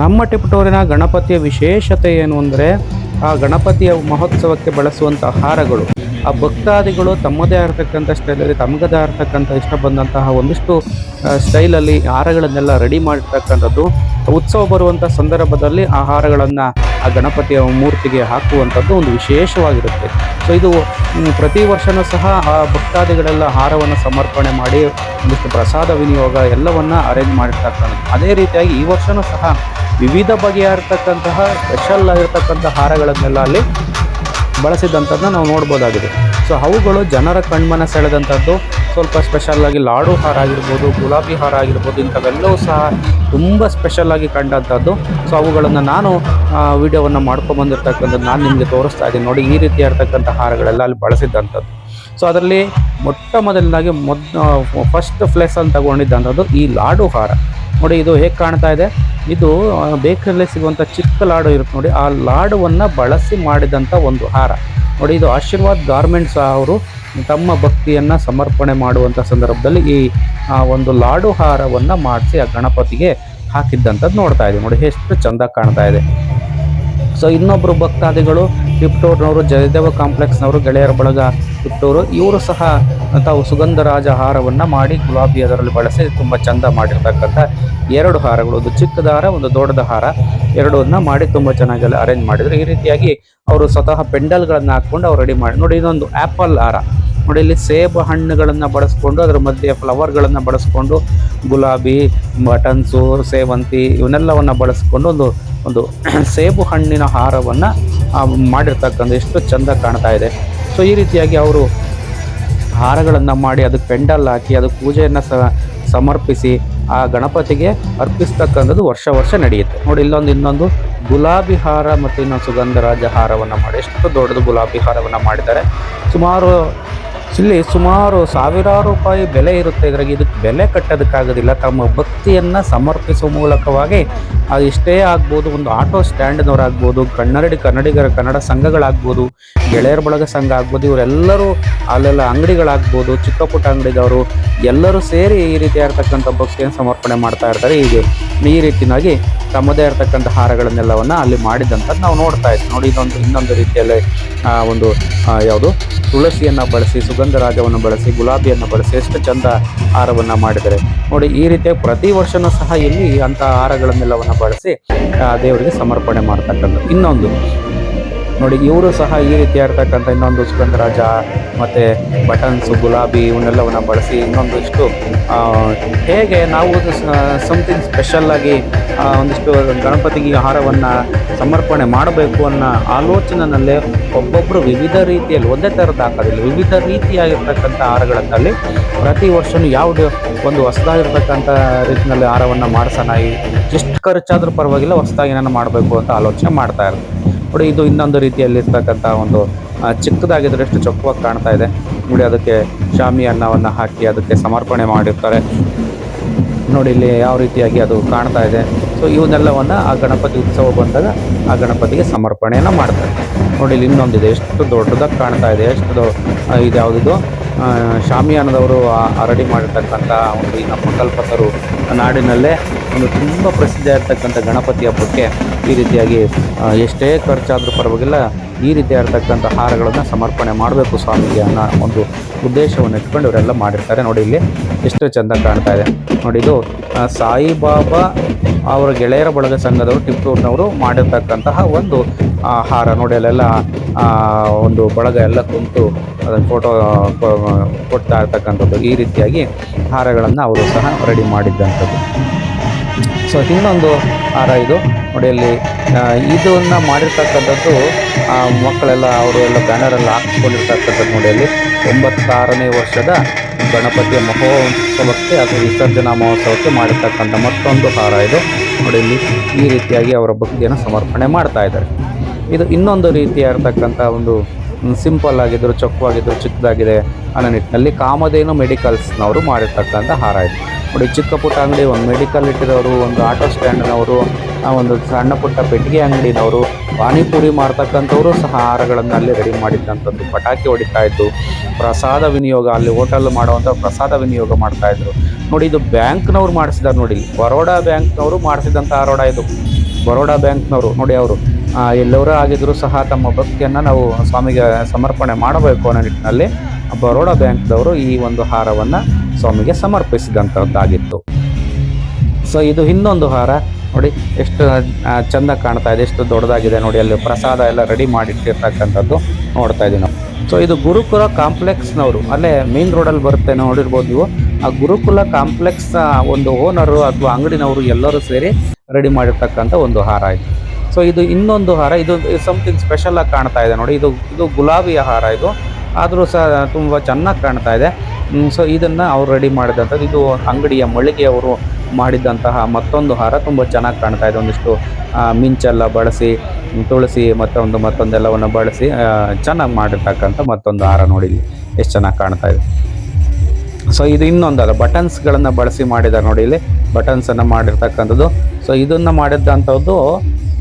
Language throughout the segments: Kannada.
ನಮ್ಮ ಟಿಪ್ಟೋರಿನ ಗಣಪತಿಯ ವಿಶೇಷತೆ ಏನು ಅಂದರೆ ಆ ಗಣಪತಿಯ ಮಹೋತ್ಸವಕ್ಕೆ ಬಳಸುವಂಥ ಹಾರಗಳು. ಆ ಭಕ್ತಾದಿಗಳು ತಮ್ಮದೇ ಆಗಿರ್ತಕ್ಕಂಥ ಸ್ಟೈಲಲ್ಲಿ ತಮಗದೇ ಆಗಿರ್ತಕ್ಕಂಥ ಇಷ್ಟ ಬಂದಂತಹ ಒಂದಿಷ್ಟು ಸ್ಟೈಲಲ್ಲಿ ಹಾರಗಳನ್ನೆಲ್ಲ ರೆಡಿ ಮಾಡಿರ್ತಕ್ಕಂಥದ್ದು. ಉತ್ಸವ ಬರುವಂಥ ಸಂದರ್ಭದಲ್ಲಿ ಆ ಹಾರಗಳನ್ನು ಆ ಗಣಪತಿಯ ಮೂರ್ತಿಗೆ ಹಾಕುವಂಥದ್ದು ಒಂದು ವಿಶೇಷವಾಗಿರುತ್ತೆ. ಸೊ ಇದು ಪ್ರತಿ ವರ್ಷವೂ ಸಹ ಆ ಭಕ್ತಾದಿಗಳೆಲ್ಲ ಹಾರವನ್ನು ಸಮರ್ಪಣೆ ಮಾಡಿ, ಒಂದಿಷ್ಟು ಪ್ರಸಾದ ವಿನಿಯೋಗ ಎಲ್ಲವನ್ನ ಅರೇಂಜ್ ಮಾಡಿರ್ತಕ್ಕಂಥದ್ದು. ಅದೇ ರೀತಿಯಾಗಿ ಈ ವರ್ಷವೂ ಸಹ ವಿವಿಧ ಬಗೆಯ ಇರತಕ್ಕಂತಹ ಸ್ಪೆಷಲ್ ಆಗಿರ್ತಕ್ಕಂಥ ಹಾರಗಳನ್ನೆಲ್ಲ ಅಲ್ಲಿ ಬಳಸಿದಂಥದ್ದನ್ನ ನಾವು ನೋಡ್ಬೋದಾಗಿದೆ. ಸೊ ಅವುಗಳು ಜನರ ಕಣ್ಮನ ಸೆಳೆದಂಥದ್ದು ಸ್ವಲ್ಪ ಸ್ಪೆಷಲ್ಲಾಗಿ ಲಾಡು ಹಾರ ಆಗಿರ್ಬೋದು, ಗುಲಾಬಿ ಹಾರ ಆಗಿರ್ಬೋದು, ಇಂಥವೆಲ್ಲವೂ ಸಹ ತುಂಬ ಸ್ಪೆಷಲ್ಲಾಗಿ ಕಂಡಂಥದ್ದು. ಸೊ ಅವುಗಳನ್ನು ನಾನು ವಿಡಿಯೋವನ್ನು ಮಾಡ್ಕೊಂಬಂದಿರ್ತಕ್ಕಂಥದ್ದು ನಾನು ನಿಮಗೆ ತೋರಿಸ್ತಾ ಇದ್ದೀನಿ. ನೋಡಿ, ಈ ರೀತಿ ಇರ್ತಕ್ಕಂಥ ಹಾರಗಳೆಲ್ಲ ಅಲ್ಲಿ ಬಳಸಿದ್ದಂಥದ್ದು ಸೊ ಅದರಲ್ಲಿ ಮೊಟ್ಟ ಮೊದಲನೇದಾಗಿ ಮೊದ್ ಫಸ್ಟ್ ಪ್ಲೇಸ್ ಅಂತ ತಗೊಂಡಿದ್ದಂಥದ್ದು ಈ ಲಾಡು ಹಾರ. ನೋಡಿ, ಇದು ಹೇಗೆ ಕಾಣ್ತಾ ಇದೆ? ಇದು ಬೇಕರಿಯಲ್ಲಿ ಸಿಗುವಂಥ ಚಿಕ್ಕ ಲಾಡು ಇರುತ್ತೆ ನೋಡಿ, ಆ ಲಾಡುವನ್ನು ಬಳಸಿ ಮಾಡಿದಂಥ ಒಂದು ಹಾರ. ನೋಡಿ, ಇದು ಆಶೀರ್ವಾದ್ ಗಾರ್ಮೆಂಟ್ಸ್ ಅವರು ತಮ್ಮ ಭಕ್ತಿಯನ್ನು ಸಮರ್ಪಣೆ ಮಾಡುವಂಥ ಸಂದರ್ಭದಲ್ಲಿ ಈ ಒಂದು ಲಾಡು ಹಾರವನ್ನು ಮಾಡಿಸಿ ಆ ಗಣಪತಿಗೆ ಹಾಕಿದ್ದಂಥದ್ದು ನೋಡ್ತಾ ಇದೆ ನೋಡಿ, ಎಷ್ಟು ಚಂದ ಕಾಣ್ತಾ ಇದೆ. ಸೊ ಇನ್ನೊಬ್ಬರು ಭಕ್ತಾದಿಗಳು ಟಿಪ್ಟೂರ್ನವರು, ಜಯದೇವ ಕಾಂಪ್ಲೆಕ್ಸ್ನವರು, ಗೆಳೆಯರ ಬಳಗ ಟಿಪ್ಟೂರು, ಇವರು ಸಹ ತಾವು ಸುಗಂಧರಾಜ ಹಾರವನ್ನು ಮಾಡಿ ಗುಲಾಬಿ ಅದರಲ್ಲಿ ಬಳಸಿ ತುಂಬ ಚಂದ ಮಾಡಿರ್ತಕ್ಕಂಥ ಎರಡು ಹಾರಗಳು. ಒಂದು ಚಿಕ್ಕದ ಹಾರ, ಒಂದು ದೊಡ್ಡದ ಹಾರ. ಎರಡನ್ನ ಮಾಡಿ ತುಂಬ ಚೆನ್ನಾಗಿ ಅರೇಂಜ್ ಮಾಡಿದ್ರು. ಈ ರೀತಿಯಾಗಿ ಅವರು ಸ್ವತಃ ಪೆಂಡಲ್ಗಳನ್ನು ಹಾಕ್ಕೊಂಡು ಅವ್ರು ರೆಡಿ ಮಾಡಿ, ನೋಡಿ ಇದೊಂದು ಆ್ಯಪಲ್ ಹಾರ. ನೋಡಿ ಇಲ್ಲಿ ಸೇಬು ಹಣ್ಣುಗಳನ್ನು ಬಳಸ್ಕೊಂಡು, ಅದರ ಮಧ್ಯೆ ಫ್ಲವರ್ಗಳನ್ನು ಬಳಸ್ಕೊಂಡು, ಗುಲಾಬಿ ಬಟನ್ಸು ಸೇವಂತಿ ಇವನ್ನೆಲ್ಲವನ್ನು ಬಳಸ್ಕೊಂಡು ಒಂದು ಒಂದು ಸೇಬು ಹಣ್ಣಿನ ಹಾರವನ್ನು ಮಾಡಿರ್ತಕ್ಕಂಥ ಎಷ್ಟು ಚಂದ ಕಾಣ್ತಾ ಇದೆ. ಸೊ ಈ ರೀತಿಯಾಗಿ ಅವರು ಹಾರಗಳನ್ನು ಮಾಡಿ ಅದಕ್ಕೆ ಪೆಂಡಲ್ ಹಾಕಿ ಅದಕ್ಕೆ ಪೂಜೆಯನ್ನು ಸಮರ್ಪಿಸಿ ಆ ಗಣಪತಿಗೆ ಅರ್ಪಿಸ್ತಕ್ಕಂಥದ್ದು ವರ್ಷ ವರ್ಷ ನಡೆಯುತ್ತೆ. ನೋಡಿ, ಇಲ್ಲೊಂದು ಇನ್ನೊಂದು ಗುಲಾಬಿ ಹಾರ ಮತ್ತು ಇನ್ನೊಂದು ಸುಗಂಧರಾಜ ಹಾರವನ್ನು ಮಾಡಿ, ಎಷ್ಟು ದೊಡ್ಡದು ಗುಲಾಬಿ ಹಾರವನ್ನು ಮಾಡಿದ್ದಾರೆ. ಸುಮಾರು ಇಲ್ಲಿ ಸುಮಾರು ಸಾವಿರಾರು ರೂಪಾಯಿ ಬೆಲೆ ಇರುತ್ತೆ ಇದ್ರಾಗ ಇದಕ್ಕೆ ಬೆಲೆ ಕಟ್ಟೋದಕ್ಕಾಗೋದಿಲ್ಲ. ತಮ್ಮ ಭಕ್ತಿಯನ್ನು ಸಮರ್ಪಿಸುವ ಮೂಲಕವಾಗಿ ಅದು ಇಷ್ಟೇ ಆಗ್ಬೋದು, ಒಂದು ಆಟೋ ಸ್ಟ್ಯಾಂಡ್ನವರಾಗ್ಬೋದು, ಕನ್ನಡಿ, ಕನ್ನಡಿಗರ ಕನ್ನಡ ಸಂಘಗಳಾಗ್ಬೋದು, ಗೆಳೆಯರ ಬಳಗ ಸಂಘ ಆಗ್ಬೋದು, ಇವರೆಲ್ಲರೂ ಅಲ್ಲೆಲ್ಲ ಅಂಗಡಿಗಳಾಗ್ಬೋದು ಚಿಕ್ಕ ಪುಟ್ಟ ಅಂಗಡಿದವರು ಎಲ್ಲರೂ ಸೇರಿ ಈ ರೀತಿಯಾಗಿರ್ತಕ್ಕಂಥ ಭಕ್ತಿಯನ್ನು ಸಮರ್ಪಣೆ ಮಾಡ್ತಾ ಇರ್ತಾರೆ. ಹೀಗೆ ಈ ರೀತಿಯಾಗಿ ತಮ್ಮದೇ ಇರತಕ್ಕಂಥ ಹಾರಗಳನ್ನೆಲ್ಲವನ್ನು ಅಲ್ಲಿ ಮಾಡಿದಂಥದ್ದು ನಾವು ನೋಡ್ತಾ ಇದ್ದೀವಿ ನೋಡಿ, ಇದೊಂದು ಇನ್ನೊಂದು ರೀತಿಯಲ್ಲಿ ಒಂದು ಯಾವುದು? ತುಳಸಿಯನ್ನು ಬಳಸಿ ಸುಗಂಧರಾಜವನ್ನು ಬಳಸಿ ಗುಲಾಬಿಯನ್ನು ಬಳಸಿ ಎಷ್ಟು ಚಂದ ಹಾರವನ್ನು ಮಾಡಿದರೆ ನೋಡಿ ಈ ರೀತಿಯ ಪ್ರತಿ ವರ್ಷನೂ ಸಹ ಇಲ್ಲಿ ಅಂಥ ಹಾರಗಳನ್ನೆಲ್ಲವನ್ನು ಬಳಸಿ ಆ, ದೇವರಿಗೆ ಸಮರ್ಪಣೆ ಮಾಡ್ತಕ್ಕಂಥದ್ದು. ಇನ್ನೊಂದು ನೋಡಿ, ಇವರು ಸಹ ಈ ರೀತಿ ಇರ್ತಕ್ಕಂಥ ಇನ್ನೊಂದು ಸುಗಂಧರಾಜ ಮತ್ತು ಬಟನ್ಸು, ಗುಲಾಬಿ ಇವನ್ನೆಲ್ಲವನ್ನು ಬಳಸಿ ಇನ್ನೊಂದಿಷ್ಟು ಹೇಗೆ ನಾವು ಸಮಥಿಂಗ್ ಸ್ಪೆಷಲ್ಲಾಗಿ ಒಂದಿಷ್ಟು ಗಣಪತಿಗೆ ಆಹಾರವನ್ನು ಸಮರ್ಪಣೆ ಮಾಡಬೇಕು ಅನ್ನೋ ಆಲೋಚನೆಯಲ್ಲೇ ಒಬ್ಬೊಬ್ಬರು ವಿವಿಧ ರೀತಿಯಲ್ಲಿ, ಒಂದೇ ಥರದ ಹಾಕೋದಿಲ್ಲ ವಿವಿಧ ರೀತಿಯಾಗಿರ್ತಕ್ಕಂಥ ಆಹಾರಗಳಲ್ಲಿ ಪ್ರತಿ ವರ್ಷವೂ ಯಾವುದೇ ಒಂದು ಹೊಸದಾಗಿರ್ತಕ್ಕಂಥ ರೀತಿಯಲ್ಲಿ ಆಹಾರವನ್ನು ಮಾಡಿಸೋಣ ಎಷ್ಟು ಖರ್ಚಾದರೂ ಪರವಾಗಿಲ್ಲ, ಹೊಸದಾಗಿ ಏನಾನ ಮಾಡಬೇಕು ಅಂತ ಆಲೋಚನೆ ಮಾಡ್ತಾ ಇರ್ತಾರೆ ನೋಡಿ ಇದು ಇನ್ನೊಂದು ರೀತಿಯಲ್ಲಿ ಇರ್ತಕ್ಕಂಥ ಒಂದು ಎಷ್ಟು ಚೊಕ್ಕವಾಗಿ ಕಾಣ್ತಾ ಇದೆ. ನೋಡಿ, ಅದಕ್ಕೆ ಶಾಮಿ ಅನ್ನವನ್ನು ಹಾಕಿ ಅದಕ್ಕೆ ಸಮರ್ಪಣೆ ಮಾಡಿರ್ತಾರೆ. ನೋಡಿ, ಇಲ್ಲಿ ಯಾವ ರೀತಿಯಾಗಿ ಅದು ಕಾಣ್ತಾ ಇದೆ. ಸೊ ಇವನ್ನೆಲ್ಲವನ್ನು ಆ ಗಣಪತಿ ಉತ್ಸವ ಬಂದಾಗ ಆ ಗಣಪತಿಗೆ ಸಮರ್ಪಣೆಯನ್ನು ಮಾಡ್ತಾರೆ. ನೋಡಿ, ಇಲ್ಲಿ ಇನ್ನೊಂದಿದೆ. ಎಷ್ಟು ದೊಡ್ಡದಾಗಿ ಕಾಣ್ತಾ ಇದೆ. ಎಷ್ಟು ಇದು ಯಾವುದಿದು? ಶಾಮಿಯಾನದವರು ಅರಡಿ ಮಾಡಿರ್ತಕ್ಕಂಥ ಒಂದು ನಮ್ಮ ಕಲ್ಪತರು ನಾಡಿನಲ್ಲೇ ಒಂದು ತುಂಬ ಪ್ರಸಿದ್ಧ ಇರ್ತಕ್ಕಂಥ ಗಣಪತಿ ಹಬ್ಬಕ್ಕೆ ಈ ರೀತಿಯಾಗಿ ಎಷ್ಟೇ ಖರ್ಚಾದರೂ ಪರವಾಗಿಲ್ಲ, ಈ ರೀತಿಯಾಗಿರ್ತಕ್ಕಂಥ ಹಾರಗಳನ್ನು ಸಮರ್ಪಣೆ ಮಾಡಬೇಕು ಸ್ವಾಮಿಗೆ ಅನ್ನೋ ಒಂದು ಉದ್ದೇಶವನ್ನು ಇಟ್ಕೊಂಡು ಇವರೆಲ್ಲ ಮಾಡಿರ್ತಾರೆ. ನೋಡಿ ಇಲ್ಲಿ ಎಷ್ಟು ಚೆಂದ ಕಾಣ್ತಾ ಇದೆ. ನೋಡಿ ಇದು ಸಾಯಿಬಾಬಾ ಅವರ ಗೆಳೆಯರ ಬಳಗ ಸಂಘದವರು, ಟಿಪ್ಪೂರ್ನವರು ಮಾಡಿರ್ತಕ್ಕಂತಹ ಒಂದು ಆಹಾರ ಹಾರ. ನೋಡಿ ಅಲ್ಲೆಲ್ಲ ಒಂದು ಬಳಗ ಎಲ್ಲ ಕುಂತು ಅದನ್ನು ಫೋಟೋ ಕೊಡ್ತಾ ಇರ್ತಕ್ಕಂಥದ್ದು. ಈ ರೀತಿಯಾಗಿ ಹಾರಗಳನ್ನು ಅವರು ಸಹ ರೆಡಿ ಮಾಡಿದ್ದಂಥದ್ದು. ಸೊ ಇನ್ನೊಂದು ಹಾರ ಇದು. ನೋಡಿ ಅಲ್ಲಿ ಇದನ್ನ ಮಾಡಿರ್ತಕ್ಕಂಥದ್ದು ಮಕ್ಕಳೆಲ್ಲ ಅವರು ಎಲ್ಲ ಬ್ಯಾನರೆಲ್ಲ ಹಾಕಿಸ್ಕೊಂಡಿರ್ತಕ್ಕಂಥದ್ದು ನೋಡಿ ಅಲ್ಲಿ. ಒಂಬತ್ತಾರನೇ ವರ್ಷದ ಗಣಪತಿಯ ಮಹೋತ್ಸವಕ್ಕೆ ಅಥವಾ ವಿಸರ್ಜನಾ ಮಹೋತ್ಸವಕ್ಕೆ ಮಾಡಿರ್ತಕ್ಕಂಥ ಮತ್ತೊಂದು ಹಾರ ಇದು. ನೋಡಿ ಇಲ್ಲಿ ಈ ರೀತಿಯಾಗಿ ಅವರ ಭಕ್ತಿಯನ್ನು ಸಮರ್ಪಣೆ ಮಾಡ್ತಾ ಇದ್ದಾರೆ. ಇದು ಇನ್ನೊಂದು ರೀತಿಯಾಗಿರ್ತಕ್ಕಂಥ ಒಂದು ಸಿಂಪಲ್ ಆಗಿದ್ರು, ಚೊಕ್ಕವಾಗಿದ್ರು, ಚಿಕ್ಕದಾಗಿದೆ ಅನ್ನೋ ನಿಟ್ಟಿನಲ್ಲಿ ಕಾಮಧೇನು ಮೆಡಿಕಲ್ಸ್ನವರು ಮಾಡಿರ್ತಕ್ಕಂಥ ಹಾರ ಇದು. ನೋಡಿ ಚಿಕ್ಕ ಪುಟ್ಟ ಅಂಗಡಿ, ಒಂದು ಮೆಡಿಕಲ್ ಇಟ್ಟಿರೋರು, ಒಂದು ಆಟೋ ಸ್ಟ್ಯಾಂಡ್ನವರು ಒಂದು ಸಣ್ಣ ಪುಟ್ಟ ಪೆಟ್ಟಿಗೆ ಅಂಗಡಿನವರು, ಪಾನಿಪುರಿ ಮಾರ್ತಕ್ಕಂಥವರು ಸಹ ಆಹಾರಗಳನ್ನು ಅಲ್ಲಿ ರೆಡಿ ಮಾಡಿದ್ದಂಥದ್ದು. ಪಟಾಕಿ ಹೊಡಿತಾ ಇದ್ದು, ಪ್ರಸಾದ ವಿನಿಯೋಗ, ಅಲ್ಲಿ ಹೋಟೆಲ್ ಮಾಡುವಂಥ ಪ್ರಸಾದ ವಿನಿಯೋಗ ಮಾಡ್ತಾ ನೋಡಿ, ಇದು ಬ್ಯಾಂಕ್ನವ್ರು ಮಾಡಿಸಿದಾರೆ ನೋಡಿ. ಬರೋಡಾ ಬ್ಯಾಂಕ್ನವರು ಮಾಡಿಸಿದಂಥ ಆರೋಡ ಇದು. ಬರೋಡಾ ಬ್ಯಾಂಕ್ನವರು, ನೋಡಿ ಅವರು. ಎಲ್ಲವರೂ ಆಗಿದ್ದರೂ ಸಹ ತಮ್ಮ ಭಕ್ತಿಯನ್ನು ನಾವು ಸ್ವಾಮಿಗೆ ಸಮರ್ಪಣೆ ಮಾಡಬೇಕು ಅನ್ನೋ ನಿಟ್ಟಿನಲ್ಲಿ ಬರೋಡಾ ಬ್ಯಾಂಕ್ದವರು ಈ ಒಂದು ಹಾರವನ್ನು ಸ್ವಾಮಿಗೆ ಸಮರ್ಪಿಸಿದಂಥದ್ದಾಗಿತ್ತು ಸೊ ಇದು ಇನ್ನೊಂದು ಹಾರ. ನೋಡಿ, ಎಷ್ಟು ಚಂದ ಕಾಣ್ತಾ ಇದೆ, ಎಷ್ಟು ದೊಡ್ಡದಾಗಿದೆ ನೋಡಿ, ಅಲ್ಲಿ ಪ್ರಸಾದ ಎಲ್ಲ ರೆಡಿ ಮಾಡಿಟ್ಟಿರ್ತಕ್ಕಂಥದ್ದು ನೋಡ್ತಾ ಇದ್ದೀವಿ ನಾವು. ಸೊ ಇದು ಗುರುಕುಲ ಕಾಂಪ್ಲೆಕ್ಸ್ನವರು. ಅಲ್ಲೇ ಮೇನ್ ರೋಡಲ್ಲಿ ಬರುತ್ತೆ ನೋಡಿರ್ಬೋದು ನೀವು. ಆ ಗುರುಕುಲ ಕಾಂಪ್ಲೆಕ್ಸ್ ಒಂದು ಓನರು ಅಥವಾ ಅಂಗಡಿನವರು ಎಲ್ಲರೂ ಸೇರಿ ರೆಡಿ ಮಾಡಿರ್ತಕ್ಕಂಥ ಒಂದು ಹಾರ ಇದು. ಸೊ ಇದು ಇನ್ನೊಂದು ಹಾರ. ಇದು ಸಮಥಿಂಗ್ ಸ್ಪೆಷಲ್ ಆಗಿ ಕಾಣ್ತಾ ಇದೆ ನೋಡಿ. ಇದು ಇದು ಗುಲಾಬಿಯ ಹಾರ ಇದು. ಆದರೂ ಸಹ ತುಂಬ ಚೆನ್ನಾಗಿ ಕಾಣ್ತಾ ಇದೆ. ಸೊ ಇದನ್ನು ಅವ್ರು ರೆಡಿ ಮಾಡಿದಂಥದ್ದು ಇದು ಅಂಗಡಿಯ ಮಳಿಗೆಯವರು ಮಾಡಿದಂತಹ ಮತ್ತೊಂದು ಹಾರ. ತುಂಬ ಚೆನ್ನಾಗಿ ಕಾಣ್ತಾ ಇದೆ. ಒಂದಿಷ್ಟು ಮಿಂಚೆಲ್ಲ ಬಳಸಿ ತುಳಸಿ ಮತ್ತೊಂದು, ಮತ್ತೊಂದೆಲ್ಲವನ್ನು ಬಳಸಿ ಚೆನ್ನಾಗಿ ಮಾಡಿರ್ತಕ್ಕಂಥ ಮತ್ತೊಂದು ಹಾರ ನೋಡಿ ಇಲ್ಲಿ. ಎಷ್ಟು ಚೆನ್ನಾಗಿ ಕಾಣ್ತಾ ಇದೆ. ಸೊ ಇದು ಇನ್ನೊಂದಲ್ಲ ಬಟನ್ಸ್ಗಳನ್ನು ಬಳಸಿ ಮಾಡಿದ್ದಾರೆ ನೋಡಿ ಇಲ್ಲಿ ಬಟನ್ಸನ್ನು ಮಾಡಿರ್ತಕ್ಕಂಥದ್ದು. ಸೊ ಇದನ್ನು ಮಾಡಿದಂಥದ್ದು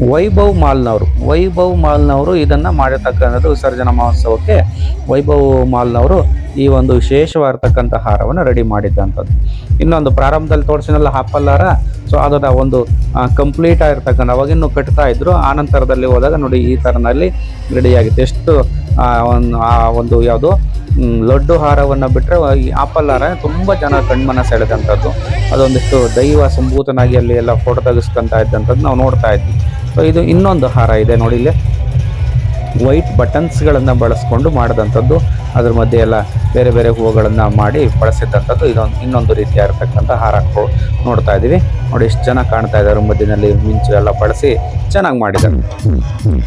ವೈಭವ್ ಮಾಲ್ನವರು. ವೈಭವ್ ಮಾಲ್ನವರು ಇದನ್ನು ಮಾಡಿರ್ತಕ್ಕಂಥದ್ದು ವಿಸರ್ಜನಾ ಮಹೋತ್ಸವಕ್ಕೆ ವೈಭವ್ ಮಾಲ್ನವರು ಈ ಒಂದು ವಿಶೇಷವಾಗಿರ್ತಕ್ಕಂಥ ಹಾರವನ್ನು ರೆಡಿ ಮಾಡಿದ್ದಂಥದ್ದು. ಇನ್ನೊಂದು ಪ್ರಾರಂಭದಲ್ಲಿ ತೋರಿಸಿನಲ್ಲ ಹಾಪಲ್ಲಾರ. ಸೊ ಅದರ ಒಂದು ಕಂಪ್ಲೀಟ್ ಆಗಿರ್ತಕ್ಕಂಥ ಅವಾಗಿನ್ನೂ ಕಟ್ತಾ ಇದ್ರು. ಆ ನಂತರದಲ್ಲಿ ಹೋದಾಗ ನೋಡಿ ಈ ಥರನಲ್ಲಿ ರೆಡಿಯಾಗಿತ್ತು. ಎಷ್ಟು ಒಂದು, ಆ, ಒಂದು ಯಾವುದು ಲಡ್ಡು ಹಾರವನ್ನು ಬಿಟ್ಟರೆ ಈ ಆಪಲ್ಲಾರ ತುಂಬ ಜನ ಕಣ್ಮನ ಸೆಳೆದಂಥದ್ದು. ಅದೊಂದಿಷ್ಟು ದೈವ ಸಂಭೂತನಾಗಿ ಅಲ್ಲಿ ಎಲ್ಲ ಫೋಟೋ ತೆಗೆಸ್ಕೊಂತ ಇದ್ದಂಥದ್ದು ನಾವು ನೋಡ್ತಾ ಇದ್ವಿ. ಸೊ ಇದು ಇನ್ನೊಂದು ಹಾರ ಇದೆ ನೋಡಿ ಇಲ್ಲಿ. ವೈಟ್ ಬಟನ್ಸ್ಗಳನ್ನು ಬಳಸ್ಕೊಂಡು ಮಾಡಿದಂಥದ್ದು. ಅದ್ರ ಮಧ್ಯೆ ಎಲ್ಲ ಬೇರೆ ಬೇರೆ ಹೂವುಗಳನ್ನು ಮಾಡಿ ಬಳಸಿದಂಥದ್ದು. ಇದೊಂದು, ಇನ್ನೊಂದು ರೀತಿಯಾಗಿರ್ತಕ್ಕಂಥ ಹಾರ ಕೊ- ನೋಡ್ತಾ ಇದ್ದೀವಿ. ನೋಡಿ ಎಷ್ಟು ಚೆನ್ನಾಗಿ ಕಾಣ್ತಾ ಇದ್ದಾರೆ ಮಧ್ಯದಲ್ಲಿ ಮಿಂಚು ಎಲ್ಲ ಬಳಸಿ ಚೆನ್ನಾಗಿ ಮಾಡಿದ್ದಾರೆ.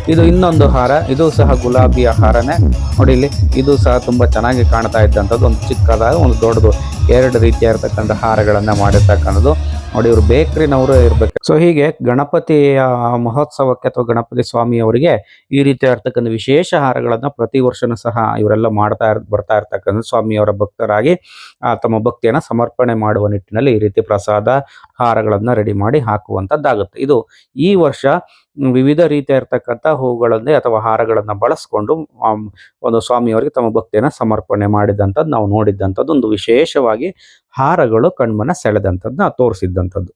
ಇದು ಇನ್ನೊಂದು ಹಾರ. ಇದು ಸಹ ಗುಲಾಬಿಯ ಹಾರನೇ. ನೋಡಿ ಇಲ್ಲಿ, ಇದು ಸಹ ತುಂಬ ಚೆನ್ನಾಗಿ ಕಾಣ್ತಾ ಇದ್ದಂಥದ್ದು. ಒಂದು ಚಿಕ್ಕದಾದ, ಒಂದು ದೊಡ್ಡದು ಎರಡು ರೀತಿಯಾಗಿರ್ತಕ್ಕಂಥ ಹಾರಗಳನ್ನು ಮಾಡಿರ್ತಕ್ಕಂಥದ್ದು. ನೋಡಿ, ಇವರು ಬೇಕ್ರಿನವರು ಇರಬೇಕು. ಸೊ ಹೀಗೆ ಗಣಪತಿಯ ಮಹೋತ್ಸವಕ್ಕೆ ಅಥವಾ ಗಣಪತಿ ಸ್ವಾಮಿ ಅವರಿಗೆ ಈ ರೀತಿಯಾಗಿರ್ತಕ್ಕಂಥ ವಿಶೇಷ ಹಾರಗಳನ್ನ ಪ್ರತಿ ವರ್ಷನೂ ಸಹ ಇವರೆಲ್ಲ ಮಾಡ್ತಾ ಬರ್ತಾ ಇರ್ತಕ್ಕಂಥ ಸ್ವಾಮಿಯವರ ಭಕ್ತರಾಗಿ ತಮ್ಮ ಭಕ್ತಿಯನ್ನ ಸಮರ್ಪಣೆ ಮಾಡುವ ನಿಟ್ಟಿನಲ್ಲಿ ಈ ರೀತಿ ಪ್ರಸಾದ ಹಾರಗಳನ್ನ ರೆಡಿ ಮಾಡಿ ಹಾಕುವಂತದ್ದಾಗುತ್ತೆ. ಇದು ಈ ವರ್ಷ ವಿವಿಧ ರೀತಿಯ ಇರ್ತಕ್ಕಂಥ ಹೂಗಳನ್ನೇ ಅಥವಾ ಹಾರಗಳನ್ನು ಬಳಸ್ಕೊಂಡು ಒಂದು ಸ್ವಾಮಿಯವರಿಗೆ ತಮ್ಮ ಭಕ್ತಿಯನ್ನ ಸಮರ್ಪಣೆ ಮಾಡಿದಂಥದ್ದು, ನಾವು ನೋಡಿದ್ದಂಥದ್ದು ಒಂದು ವಿಶೇಷವಾಗಿ ಹಾರಗಳು ಕಣ್ಮನ ಸೆಳೆದಂಥದ್ದು ನಾವು ತೋರಿಸಿದ್ದಂಥದ್ದು.